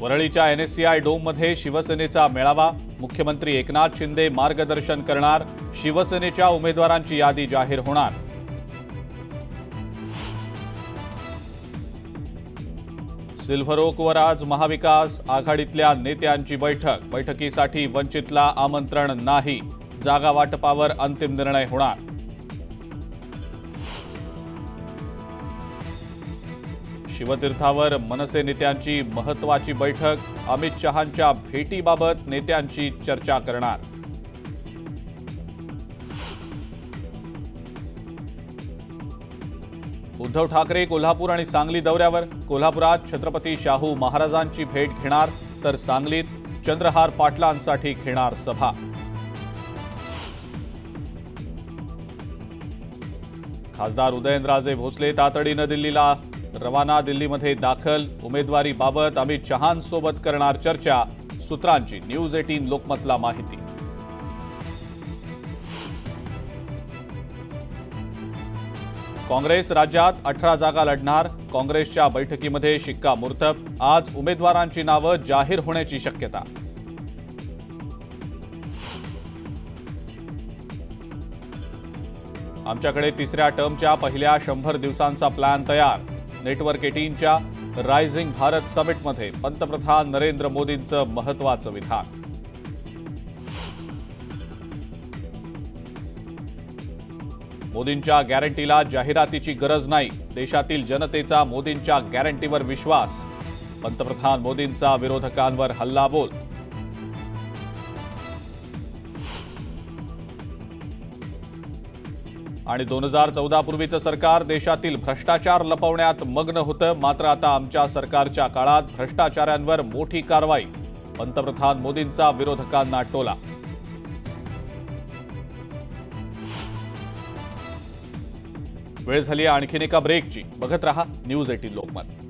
वरळीच्या NSCI डोममध्ये शिवसेनेचा मेळावा. मुख्यमंत्री एकनाथ शिंदे मार्गदर्शन करणार. शिवसेनेच्या उमेदवारांची यादी जाहीर होणार. सिल्व्हर ओकवर आज महाविकास आघाडीतल्या नेत्यांची बैठक. बैठकीसाठी वंचितला आमंत्रण नाही. जागा वाटपावर अंतिम निर्णय होणार. शिवतीर्थावर मनसे नेत्यांची महत्वाची बैठक अमित शहांच्या भेटीबाबत नेत्यांची चर्चा करणार. उद्धव ठाकरे कोल्हापूर आणि सांगली दौऱ्यावर कोल्हापुरात छत्रपती शाहू महाराजांची भेट घेणार तर सांगलीत चंद्रहार पाटलांसाठी घेणार सभा. खासदार उदयनराजे भोसले तातडीनं दिल्लीला रवाना दिल्लीमध्ये दाखल. उमेदवारीबाबत अमित शहांसोबत करणार चर्चा. सूत्रांची न्यूज एटीन लोकमतला माहिती. काँग्रेस राज्यात अठरा जागा लढणार. काँग्रेसच्या बैठकीमध्ये शिक्कामोर्तब आज उमेदवारांची नावं जाहीर होण्याची शक्यता. आमच्याकडे तिसऱ्या टर्मच्या पहिल्या शंभर दिवसांचा प्लॅन तयार. नेटवर्क एटीनच्या रायझिंग भारत समिटमध्ये पंतप्रधान नरेंद्र मोदींचं महत्वाचं विधान. मोदींच्या गॅरंटीला जाहिरातीची गरज नाही देशातील जनतेचा मोदींच्या गॅरंटीवर विश्वास. पंतप्रधान मोदींचा विरोधकांवर हल्लाबोल आणि दोन हजार चौदापूर्वीचं सरकार देशातील भ्रष्टाचार लपवण्यात मग्न होतं. मात्र आता आमच्या सरकारच्या काळात भ्रष्टाचाऱ्यांवर मोठी कारवाई. पंतप्रधान मोदींचा विरोधकांना टोला. वेळ झाली आणखीन एका ब्रेकची बघत रहा न्यूज एटीन लोकमत.